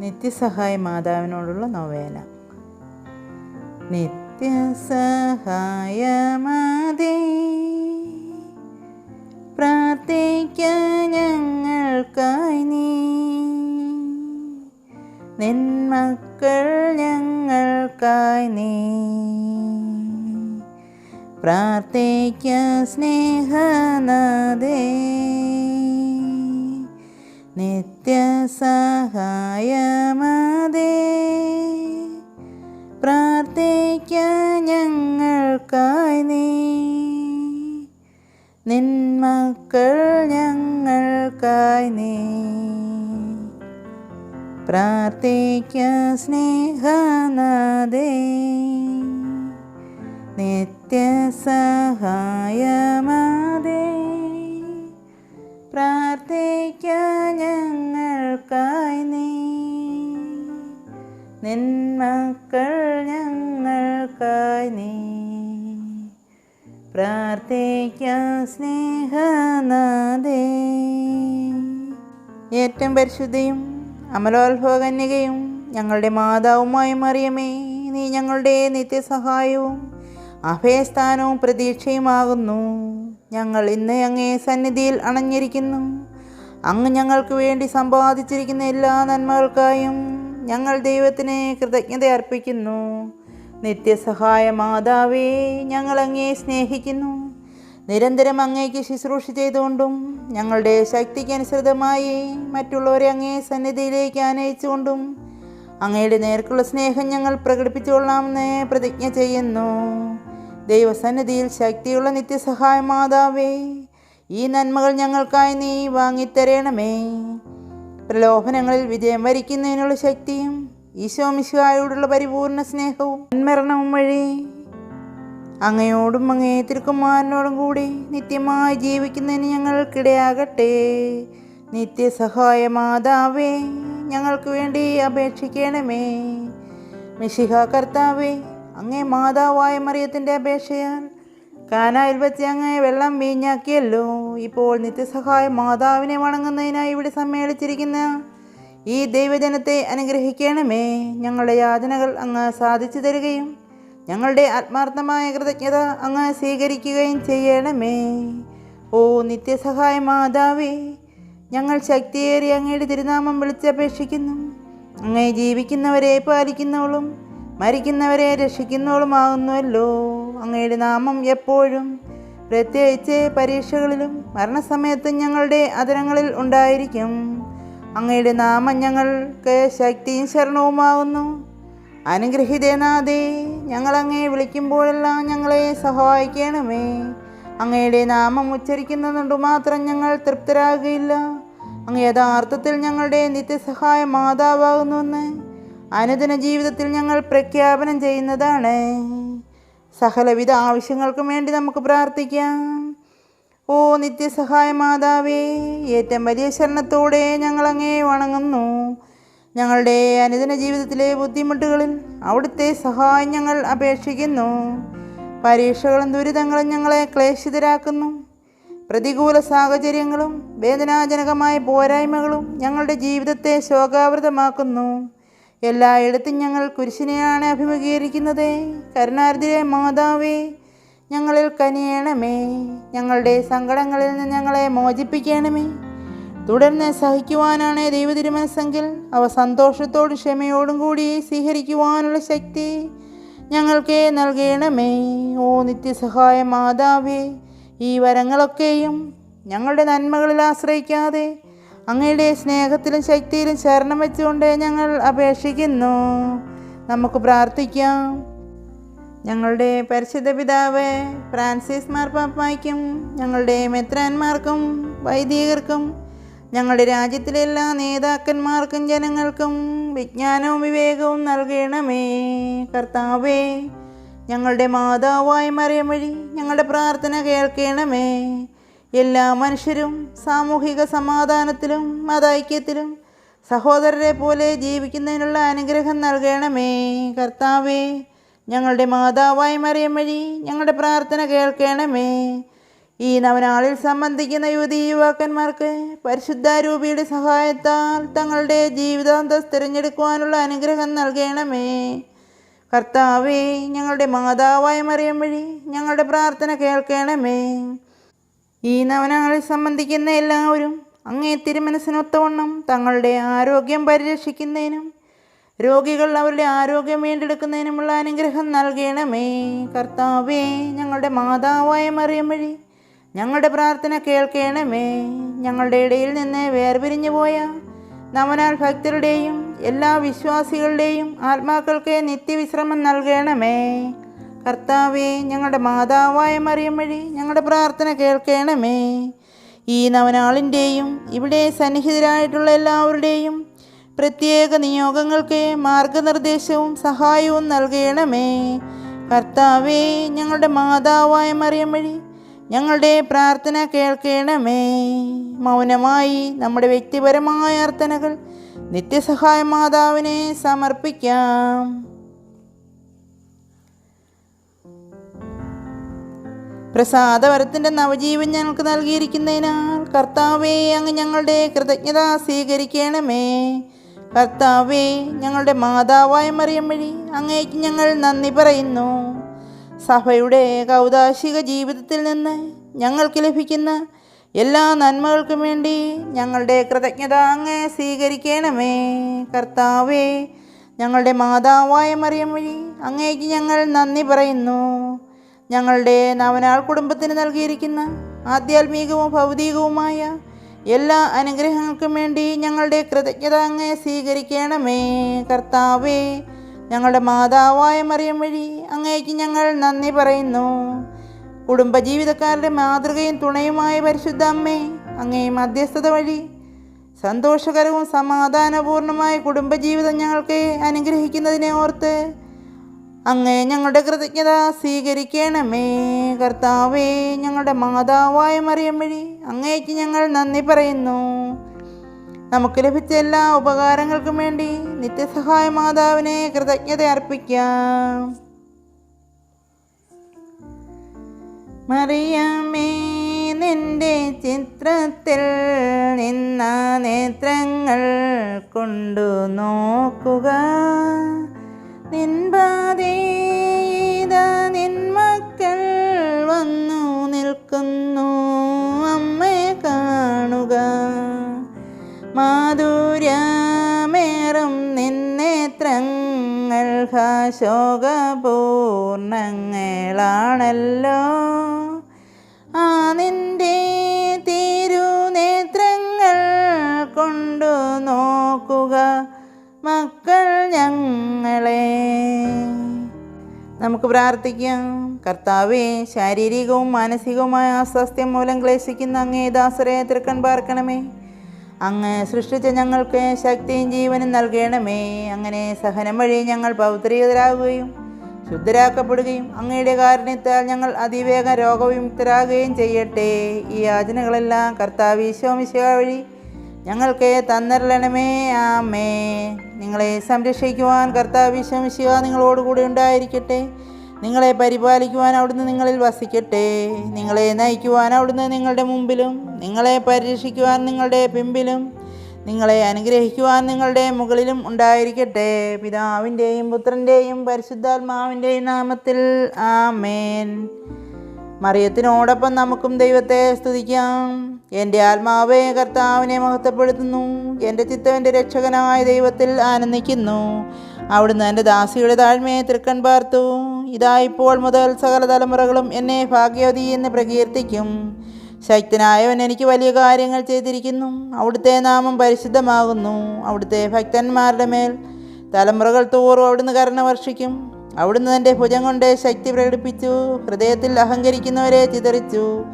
നിത്യസഹായ മാതാവിനോടുള്ള നൊവേന. നിത്യസഹായ മാതേ പ്രാർത്ഥിക്ക ഞങ്ങൾക്കായി നീ. നിന്മക്കൾ ഞങ്ങൾക്കായി നീ. പ്രാർത്ഥിക്ക സ്നേഹനാദേ നിത്യസഹായമതേ. പ്രാർത്ഥിക്ക ഞങ്ങൾക്കായി നീ. നിന്മക്കൾ ഞങ്ങൾക്കായി നീ. പ്രാർത്ഥിക്ക സ്നേഹനാദേ നിത്യസഹായമതേ. പ്രാർത്ഥിക്ക ഞങ്ങൾക്കായി നീ. നിന്മക്കൾ ഞങ്ങൾക്കായി നീ. പ്രാർത്ഥിക്കാൻ സ്നേഹനാദേ ഏറ്റവും പരിശുദ്ധയും അമലോത്ഭവകന്യകയും ഞങ്ങളുടെ മാതാവുമായി മറിയമേ നീ ഞങ്ങളുടെ നിത്യസഹായവും അഭയസ്ഥാനവും പ്രതീക്ഷയുമാകുന്നു. ഞങ്ങൾ ഇന്ന് അങ്ങേ സന്നിധിയിൽ അണഞ്ഞിരിക്കുന്നു. അങ്ങ് ഞങ്ങൾക്ക് വേണ്ടി സമ്പാദിച്ചിരിക്കുന്ന എല്ലാ നന്മകൾക്കായും ഞങ്ങൾ ദൈവത്തിന് കൃതജ്ഞത അർപ്പിക്കുന്നു. നിത്യസഹായ മാതാവേ ഞങ്ങൾ അങ്ങേ സ്നേഹിക്കുന്നു. നിരന്തരം അങ്ങേക്ക് ശുശ്രൂഷ ചെയ്തുകൊണ്ടും ഞങ്ങളുടെ ശക്തിക്കനുസൃതമായി മറ്റുള്ളവരെ അങ്ങേ സന്നിധിയിലേക്ക് ആനയിച്ചുകൊണ്ടും അങ്ങയുടെ നേർക്കുള്ള സ്നേഹം ഞങ്ങൾ പ്രകടിപ്പിച്ചുകൊള്ളാമെന്ന് പ്രതിജ്ഞ ചെയ്യുന്നു. ദൈവസന്നിധിയിൽ ശക്തിയുള്ള നിത്യസഹായ മാതാവേ ഈ നന്മകൾ ഞങ്ങൾക്കായി നീ വാങ്ങിത്തരണമേ. പ്രലോഭനങ്ങളിൽ വിജയം വരിക്കുന്നതിനുള്ള ശക്തിയും ഈശോ മിശുവായോടുള്ള പരിപൂർണ സ്നേഹവും മരണവും വഴി അങ്ങയോടും അങ്ങേ തിരുക്കുമാരനോടും കൂടി നിത്യമായി ജീവിക്കുന്നതിന് ഞങ്ങൾക്കിടയാകട്ടെ. നിത്യസഹായ മാതാവേ ഞങ്ങൾക്ക് വേണ്ടി അപേക്ഷിക്കണമേ. മിഷിഹ കർത്താവേ അങ്ങേ മാതാവായ മറിയത്തിന്റെ അപേക്ഷയാൽ കാനായിൽ വെച്ച് അങ്ങേ വെള്ളം വീഞ്ഞാക്കിയല്ലോ. ഇപ്പോൾ നിത്യസഹായ മാതാവിനെ വണങ്ങുന്നതിനായി ഇവിടെ സമ്മേളിച്ചിരിക്കുന്ന ഈ ദൈവജനത്തെ അനുഗ്രഹിക്കണമേ. ഞങ്ങളുടെ യാതനകൾ അങ്ങ് സാധിച്ചു തരികയും ഞങ്ങളുടെ ആത്മാർത്ഥമായ കൃതജ്ഞത അങ്ങ് സ്വീകരിക്കുകയും ചെയ്യണമേ. ഓ നിത്യസഹായ മാതാവേ ഞങ്ങൾ ശക്തിയേറി അങ്ങയുടെ തിരുനാമം വിളിച്ചപേക്ഷിക്കുന്നു അങ്ങേ ജീവിക്കുന്നവരെ പാലിക്കുന്നവളും മരിക്കുന്നവരെ രക്ഷിക്കുന്നവളുമാകുന്നുവല്ലോ. അങ്ങയുടെ നാമം എപ്പോഴും പ്രത്യേകിച്ച് പരീക്ഷകളിലും മരണസമയത്തും ഞങ്ങളുടെ അതരങ്ങളിൽ ഉണ്ടായിരിക്കും. അങ്ങയുടെ നാമം ഞങ്ങൾക്ക് ശക്തിയും ശരണവുമാകുന്നു. അനുഗ്രഹിതനാഥേ ഞങ്ങളങ്ങേ വിളിക്കുമ്പോഴെല്ലാം ഞങ്ങളെ സഹായിക്കണമേ. അങ്ങയുടെ നാമം ഉച്ചരിക്കുന്നതുകൊണ്ട് മാത്രം ഞങ്ങൾ തൃപ്തരാകുകയില്ല. അങ്ങ് യഥാർത്ഥത്തിൽ ഞങ്ങളുടെ നിത്യസഹായ മാതാവാകുന്നുവെന്ന് അനുദിന ജീവിതത്തിൽ ഞങ്ങൾ പ്രഖ്യാപനം ചെയ്യുന്നതാണ്. സകലവിധ ആവശ്യങ്ങൾക്കും വേണ്ടി നമുക്ക് പ്രാർത്ഥിക്കാം. ഓ നിത്യസഹായ മാതാവേ ഏറ്റവും വലിയ ശരണത്തോടെ ഞങ്ങളങ്ങേ വണങ്ങുന്നു. ഞങ്ങളുടെ അനുദിന ജീവിതത്തിലെ ബുദ്ധിമുട്ടുകളിൽ അവിടുത്തെ സഹായം ഞങ്ങൾ അപേക്ഷിക്കുന്നു. പരീക്ഷകളും ദുരിതങ്ങളും ഞങ്ങളെ ക്ലേശിതരാക്കുന്നു. പ്രതികൂല സാഹചര്യങ്ങളും വേദനാജനകമായ പോരായ്മകളും ഞങ്ങളുടെ ജീവിതത്തെ ശോകാവൃതമാക്കുന്നു. എല്ലായിടത്തും ഞങ്ങൾ കുരിശിനെയാണ് അഭിമുഖീകരിക്കുന്നത്. കരുണാർദ്ദിരെ മാതാവേ ഞങ്ങളിൽ കനിയണമേ. ഞങ്ങളുടെ സങ്കടങ്ങളിൽ നിന്ന് ഞങ്ങളെ മോചിപ്പിക്കണമേ. തുടർന്ന് സഹിക്കുവാനാണ് ദൈവതിരുമനസ്സെങ്കിൽ അവ സന്തോഷത്തോടും ക്ഷമയോടും കൂടി സ്വീകരിക്കുവാനുള്ള ശക്തി ഞങ്ങൾക്ക് നൽകണമേ. ഓ നിത്യസഹായ മാതാവേ ഈ വരങ്ങളൊക്കെയും ഞങ്ങളുടെ നന്മകളിൽ ആശ്രയിക്കാതെ അങ്ങയുടെ സ്നേഹത്തിലും ശക്തിയിലും ശരണം വെച്ചുകൊണ്ട് ഞങ്ങൾ അപേക്ഷിക്കുന്നു. നമുക്ക് പ്രാർത്ഥിക്കാം. ഞങ്ങളുടെ പരിശുദ്ധ പിതാവ് ഫ്രാൻസിസ് മാർപ്പാപ്പായ്ക്കും ഞങ്ങളുടെ മെത്രാന്മാർക്കും വൈദികർക്കും ഞങ്ങളുടെ രാജ്യത്തിലെ എല്ലാ നേതാക്കന്മാർക്കും ജനങ്ങൾക്കും വിജ്ഞാനവും വിവേകവും നൽകണമേ. കർത്താവേ ഞങ്ങളുടെ മാതാവായ മറിയം വഴി ഞങ്ങളുടെ പ്രാർത്ഥന കേൾക്കണമേ. എല്ലാ മനുഷ്യരും സാമൂഹിക സമാധാനത്തിലും മതൈക്യത്തിലും സഹോദരരെ പോലെ ജീവിക്കുന്നതിനുള്ള അനുഗ്രഹം നൽകണമേ. കർത്താവേ ഞങ്ങളുടെ മാതാവായി മറിയം വഴി ഞങ്ങളുടെ പ്രാർത്ഥന കേൾക്കണമേ. ഈ നവനാളിൽ സംബന്ധിക്കുന്ന യുവതി യുവാക്കന്മാർക്ക് പരിശുദ്ധാരൂപിയുടെ സഹായത്താൽ തങ്ങളുടെ ജീവിതാന്ത തിരഞ്ഞെടുക്കുവാനുള്ള അനുഗ്രഹം നൽകണമേ. കർത്താവേ ഞങ്ങളുടെ മാതാവായി മറിയം വഴി ഞങ്ങളുടെ പ്രാർത്ഥന കേൾക്കണമേ. ഈ നവനങ്ങളെ സംബന്ധിക്കുന്ന എല്ലാവരും അങ്ങേ തിരുമനസ്സിനൊത്തവണ്ണം തങ്ങളുടെ ആരോഗ്യം പരിരക്ഷിക്കുന്നതിനും രോഗികൾ അവരുടെ ആരോഗ്യം വീണ്ടെടുക്കുന്നതിനുമുള്ള അനുഗ്രഹം നൽകണമേ. കർത്താവേ ഞങ്ങളുടെ മാതാവായ മറിയം വഴി ഞങ്ങളുടെ പ്രാർത്ഥന കേൾക്കണമേ. ഞങ്ങളുടെ ഇടയിൽ നിന്ന് വേർപിരിഞ്ഞു പോയ നവനാൽ ഭക്തരുടെയും എല്ലാ വിശ്വാസികളുടെയും ആത്മാക്കൾക്ക് നിത്യവിശ്രമം നൽകണമേ. കർത്താവേ ഞങ്ങളുടെ മാതാവായ മറിയം വഴി ഞങ്ങളുടെ പ്രാർത്ഥന കേൾക്കണമേ. ഈ നവനാളിന്റെയും ഇവിടെ സന്നിഹിതരായിട്ടുള്ള എല്ലാവരുടെയും പ്രത്യേക നിയോഗങ്ങൾക്ക് മാർഗനിർദ്ദേശവും സഹായവും നൽകണമേ. കർത്താവേ ഞങ്ങളുടെ മാതാവായ മറിയം വഴി ഞങ്ങളുടെ പ്രാർത്ഥന കേൾക്കണമേ. മൗനമായി നമ്മുടെ വ്യക്തിപരമായ അർത്ഥനകൾ നിത്യസഹായ മാതാവിനെ സമർപ്പിക്കാം. പ്രസാദവരത്തിന്റെ നവജീവൻ ഞങ്ങൾക്ക് നൽകിയിരിക്കുന്നതിനാൽ കർത്താവേ അങ്ങ് ഞങ്ങളുടെ കൃതജ്ഞത സ്വീകരിക്കണമേ. കർത്താവേ ഞങ്ങളുടെ മാതാവായ മറിയം വഴി അങ്ങേക്ക് ഞങ്ങൾ നന്ദി പറയുന്നു. സഭയുടെ കൗതാശിക ജീവിതത്തിൽ നിന്ന് ഞങ്ങൾക്ക് ലഭിക്കുന്ന എല്ലാ നന്മകൾക്കും വേണ്ടി ഞങ്ങളുടെ കൃതജ്ഞത അങ്ങ് സ്വീകരിക്കണമേ. കർത്താവേ ഞങ്ങളുടെ മാതാവായ മറിയം വഴി അങ്ങേക്ക് ഞങ്ങൾ നന്ദി പറയുന്നു. ഞങ്ങളുടെ നവനാൾ കുടുംബത്തിന് നൽകിയിരിക്കുന്ന ആധ്യാത്മികവും ഭൗതികവുമായ എല്ലാ അനുഗ്രഹങ്ങൾക്കും വേണ്ടി ഞങ്ങളുടെ കൃതജ്ഞത അങ്ങ് സ്വീകരിക്കണമേ. കർത്താവേ ഞങ്ങളുടെ മാതാവായ മറിയം വഴി അങ്ങേക്ക് ഞങ്ങൾ നന്ദി പറയുന്നു. കുടുംബജീവിതക്കാരുടെ മാതൃകയും തുണയുമായ പരിശുദ്ധ അമ്മേ അങ്ങേ മധ്യസ്ഥത വഴി സന്തോഷകരവും സമാധാനപൂർണമായ കുടുംബജീവിതം ഞങ്ങൾക്ക് അനുഗ്രഹിക്കുന്നതിനെ ഓർത്ത് അങ്ങേ ഞങ്ങളുടെ കൃതജ്ഞത സ്വീകരിക്കണമേ. കർത്താവേ ഞങ്ങളുടെ മാതാവായ മറിയം വഴി അങ്ങേക്ക് ഞങ്ങൾ നന്ദി പറയുന്നു. നമുക്ക് ലഭിച്ച എല്ലാ ഉപകാരങ്ങൾക്കും വേണ്ടി നിത്യസഹായ മാതാവിനെ കൃതജ്ഞത അർപ്പിക്കാം. മറിയമേ നിന്റെ ചിത്രത്തിൽ നിന്ന നേത്രങ്ങൾ കൊണ്ടു നോക്കുക. നിൻപാതീത നിൻമക്കൾ വന്നു നിൽക്കുന്നു. അമ്മയെ കാണുക. മാധുര്യമേറും നിന്നേത്രങ്ങൾ. ശോകപൂർണങ്ങളാണല്ലോ മക്കൾ ഞങ്ങളെ. നമുക്ക് പ്രാർത്ഥിക്കാം. കർത്താവെ ശാരീരികവും മാനസികവുമായ അസ്വാസ്ഥ്യം മൂലം ക്ലേശിക്കുന്ന അങ്ങേ ദാസരെ തൃക്കൺ പാർക്കണമേ. അങ്ങ് സൃഷ്ടിച്ച ഞങ്ങൾക്ക് ശക്തിയും ജീവനും നൽകണമേ. അങ്ങനെ സഹനം വഴി ഞങ്ങൾ പൗത്രീകരാകുകയും ശുദ്ധരാക്കപ്പെടുകയും അങ്ങയുടെ കാരണത്താൽ ഞങ്ങൾ അതിവേഗം രോഗവിമുക്തരാകുകയും ചെയ്യട്ടെ. ഈ യാചനകളെല്ലാം കർത്താവ് ഈശോമിശ വഴി ഞങ്ങൾക്ക് തന്നരലണമേ ആമേ. നിങ്ങളെ സംരക്ഷിക്കുവാൻ കർത്താവ് കർത്താവീശോമിശിവ നിങ്ങളോടുകൂടി ഉണ്ടായിരിക്കട്ടെ. നിങ്ങളെ പരിപാലിക്കുവാൻ അവിടുന്ന് നിങ്ങളിൽ വസിക്കട്ടെ. നിങ്ങളെ നയിക്കുവാൻ അവിടുന്ന് നിങ്ങളുടെ മുമ്പിലും നിങ്ങളെ പരിരക്ഷിക്കുവാൻ നിങ്ങളുടെ പിമ്പിലും നിങ്ങളെ അനുഗ്രഹിക്കുവാൻ നിങ്ങളുടെ മുകളിലും ഉണ്ടായിരിക്കട്ടെ. പിതാവിന്റെയും പുത്രന്റെയും പരിശുദ്ധാത്മാവിന്റെയും നാമത്തിൽ ആമേൻ. മറിയത്തിനോടൊപ്പം നമുക്കും ദൈവത്തെ സ്തുതിക്കാം. എന്റെ ആത്മാവേ കർത്താവിനെ മഹത്വപ്പെടുത്തുന്നു. എന്റെ ചിത്തം എന്റെ രക്ഷകനായ ദൈവത്തിൽ ആനന്ദിക്കുന്നു. അവിടുന്ന് എന്റെ ദാസിയുടെ താഴ്മയെ തൃക്കൺ പാർത്തു. ഇതാ ഇപ്പോൾ മുതൽ സകല തലമുറകളും എന്നെ ഭാഗ്യവതി എന്ന് പ്രകീർത്തിക്കും. ശക്തനായവൻ എനിക്ക് വലിയ കാര്യങ്ങൾ ചെയ്തിരിക്കുന്നു. അവിടുത്തെ നാമം പരിശുദ്ധമാകുന്നു. അവിടുത്തെ ഭക്തന്മാരുടെ മേൽ തലമുറകൾ തോറും അവിടുന്ന് കരുണ വർഷിക്കും. അവിടുന്ന് തന്റെ ഭുജം കൊണ്ട് ശക്തി പ്രകടിപ്പിച്ചു. ഹൃദയത്തിൽ അഹങ്കരിക്കുന്നവരെ ചിതറിച്ചു.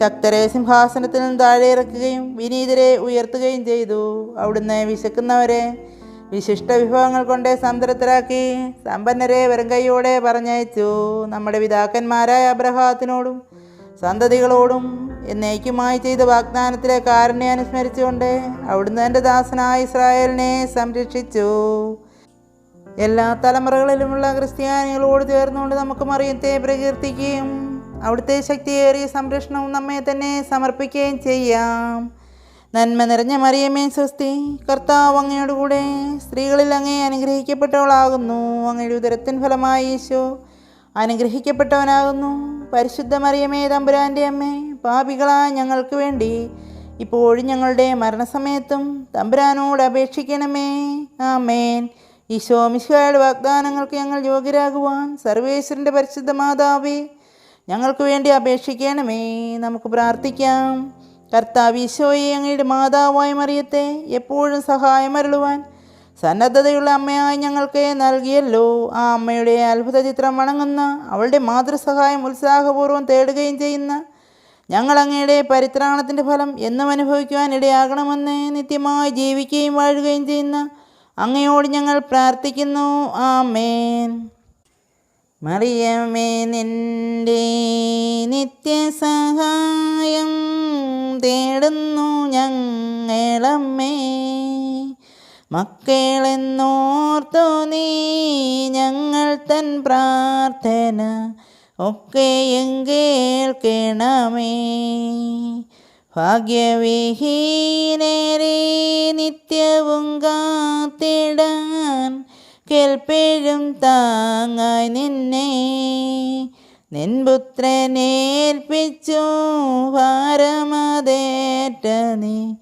ശക്തരെ സിംഹാസനത്തിൽ നിന്ന് താഴെ ഇറക്കുകയും വിനീതരെ ഉയർത്തുകയും ചെയ്തു. അവിടുന്ന് വിശക്കുന്നവരെ വിശിഷ്ട വിഭവങ്ങൾ കൊണ്ട് സംതൃപ്തരാക്കി സമ്പന്നരെ വെറും കൈയോടെ പറഞ്ഞയച്ചു. നമ്മുടെ പിതാക്കന്മാരായ അബ്രഹാത്തിനോടും സന്തതികളോടും എന്നേക്കുമായി ചെയ്ത വാഗ്ദാനത്തിലെ കാരുണ്യം അനുസ്മരിച്ചുകൊണ്ട് അവിടുന്ന് എന്റെ ദാസനായ ഇസ്രായേലിനെ സംരക്ഷിച്ചു. എല്ലാ തലമുറകളിലുമുള്ള ക്രിസ്ത്യാനികളോട് ചേർന്നുകൊണ്ട് നമുക്ക് മറിയത്തെ പ്രകീർത്തിക്കുകയും അവിടുത്തെ ശക്തിയേറിയ സംരക്ഷണവും നമ്മെ തന്നെ സമർപ്പിക്കുകയും ചെയ്യാം. നന്മ നിറഞ്ഞ മറിയമേ സ്വസ്തി കർത്താവ് അങ്ങയോടുകൂടെ സ്ത്രീകളിൽ അങ്ങേ അനുഗ്രഹിക്കപ്പെട്ടവളാകുന്നു. അങ്ങയുടെ ഉദരത്തിൻ ഫലമായി ഈശോ അനുഗ്രഹിക്കപ്പെട്ടവനാകുന്നു. പരിശുദ്ധ മറിയമേ തമ്പുരാന്റെ അമ്മേ പാപികളായ ഞങ്ങൾക്ക് വേണ്ടി ഇപ്പോഴും ഞങ്ങളുടെ മരണസമയത്തും തമ്പുരാനോട് അപേക്ഷിക്കണമേ. ആമേൻ. ഈശോ മിശിഹായുടെ വാഗ്ദാനങ്ങൾക്ക് ഞങ്ങൾ യോഗ്യരാകുവാൻ സർവേശ്വരന്റെ പരിശുദ്ധ മാതാവേ ഞങ്ങൾക്ക് വേണ്ടി അപേക്ഷിക്കണമേ. നമുക്ക് പ്രാർത്ഥിക്കാം. കർത്താവ് ഈശോയെ അങ്ങയുടെ മാതാവായി മറിയത്തെ എപ്പോഴും സഹായം സഹായമരുളുവാൻ സന്നദ്ധതയുള്ള അമ്മയായി ഞങ്ങൾക്ക് നൽകിയല്ലോ. ആ അമ്മയുടെ അത്ഭുത ചിത്രം വണങ്ങുന്ന അവളുടെ മാതൃസഹായം ഉത്സാഹപൂർവം തേടുകയും ചെയ്യുന്ന ഞങ്ങൾ അങ്ങയുടെ പരിത്രാണത്തിന്റെ ഫലം എന്നും അനുഭവിക്കുവാൻ ഇടയാകണമെന്ന് നിത്യമായി ജീവിക്കുകയും വാഴുകയും ചെയ്യുന്ന അങ്ങയോട് ഞങ്ങൾ പ്രാർത്ഥിക്കുന്നു. ആമേൻ. മറിയമേ നിന്റെ നിത്യസഹായം തേടുന്നു ഞങ്ങളമ്മേ. മക്കളെന്നോർത്തു നീ ഞങ്ങൾ തൻ പ്രാർത്ഥന ഒക്കെയും കേൾക്കണമേ. ഭാഗ്യവിഹീനരെ നിത്യവും കാത്തിടാൻ കേൾപ്പേഴും താങ്ങായി നിന്നെ. നിൻപുത്രനേൽപ്പിച്ചു ഭാരമതേറ്റ നീ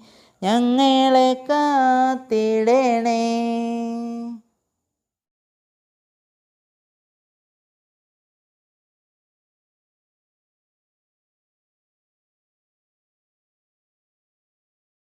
ഞങ്ങളെ കാത്തിടണമേ